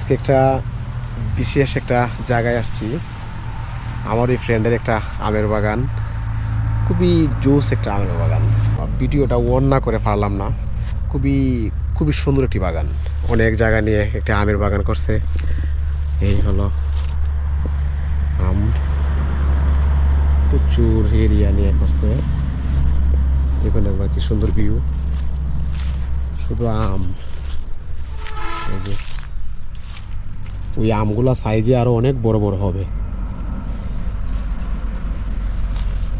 আজকে একটা বিশেষ একটা জায়গায় আসছি। আমার এই ফ্রেন্ডের একটা আমের বাগান। খুবই জোস একটা আমের বাগান। ভিডিওটা ওন না করে পারলাম না। খুবই খুবই সুন্দর একটি বাগান। অনেক জায়গা নিয়ে একটা আমের বাগান করছে। এই হলো আম। প্রচুর এরিয়া নিয়ে করছে। দেখুন একবার কি সুন্দর ভিউ শুধু আম। এই যে ওই আমগুলা সাইজে আরও অনেক বড় বড় হবে।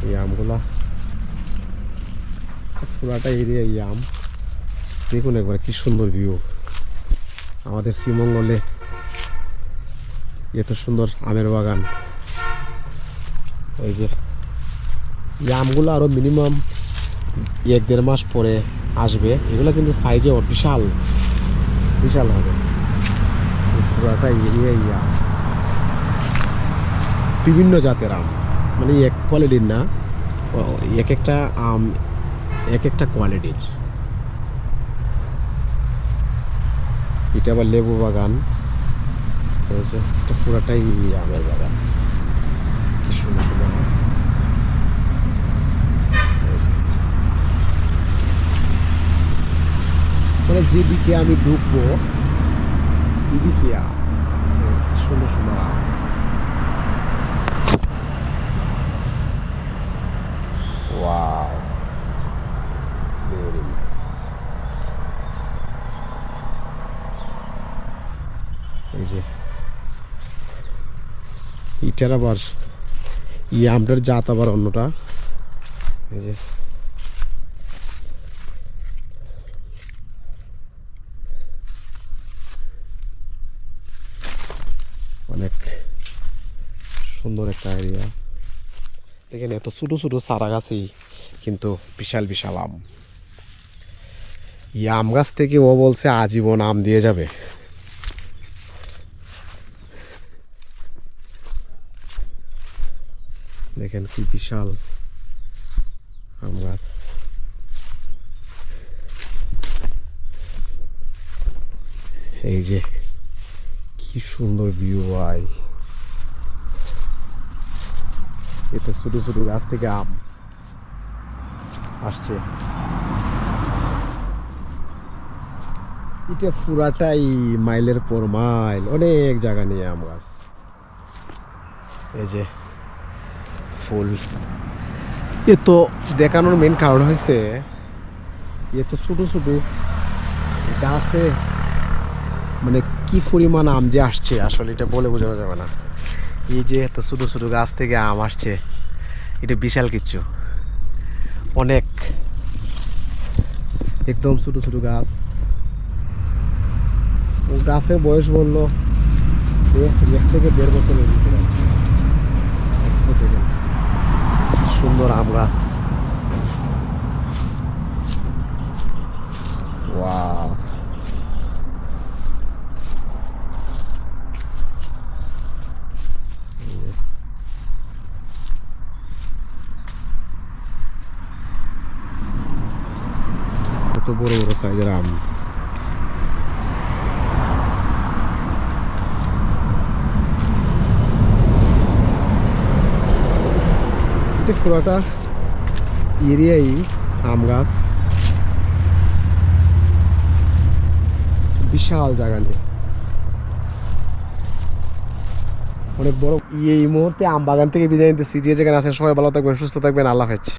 এই আমগুলা পুরাটা এরিয়া এই আম। দেখুন একবার কি সুন্দর ভিউ আমাদের শ্রীমঙ্গলে এত সুন্দর আমের বাগান। ওই যে, এই আমগুলো আরও মিনিমাম এক দেড় মাস পরে আসবে। এগুলো কিন্তু সাইজে বিশাল। বিশাল হবে। পুরাটা এরিয়া ইয়া। বিভিন্ন জাতের আম। মানে এক কোয়ালিটির না এক একটা আম এক একটা কোয়ালিটির এটা আবার লেবু বাগান। এটা পুরাটাই আমের বাগান। কি সুন্দর সুন্দর আম। মানে যেদিকে আমি ঢুকবো এই কি সুন্দর সুন্দর আম ওয়াও ভেরি নাইস এই যে ইটার আবার ই আমটার জাত আবার অন্যটা। এই যে অনেক সুন্দর একটা এরিয়া দেখেন, এত ছোটো ছোটো চারা গাছই কিন্তু বিশাল বিশাল আম। এই আম গাছ থেকে ও বলছে, আজীবন আম দিয়ে যাবে। দেখেন কি বিশাল আম গাছ। এই যে কি সুন্দর ভিউ আয় এতে ছোট ছোট গাছ থেকে আম আসছে। এটা পুরাটাই মাইলের পর মাইল, অনেক জায়গা নিয়ে আম গাছ। এই যে ফুল। এ তো দেখানোর মেন কারণ হয়েছে এ তো ছোট ছোট গাছে মানে কি পরিমাণ আম যে আসছে আসলে এটা বলে বোঝানো যাবে না। এই যে এত ছোটো ছোটো গাছ থেকে আম আসছে এটা বিশাল কিচ্ছু। অনেক। একদম ছোটো ছোটো গাছ। গাছের বয়স বলল এক থেকে দেড় ভিতরে আছে। দেখেন, সুন্দর আম গাছ। ওয়াও। কত বড় বড় সাইজের আম। পুরোটা এরিয়াই আম গাছ। বিশাল জায়গা নিয়ে। অনেক বড়। এই মুহূর্তে আম বাগান থেকে বিদায় নিতেছি। যে যেখানে আছেন সবাই ভালো থাকবেন, সুস্থ থাকবেন। আল্লাহ হাফেজ।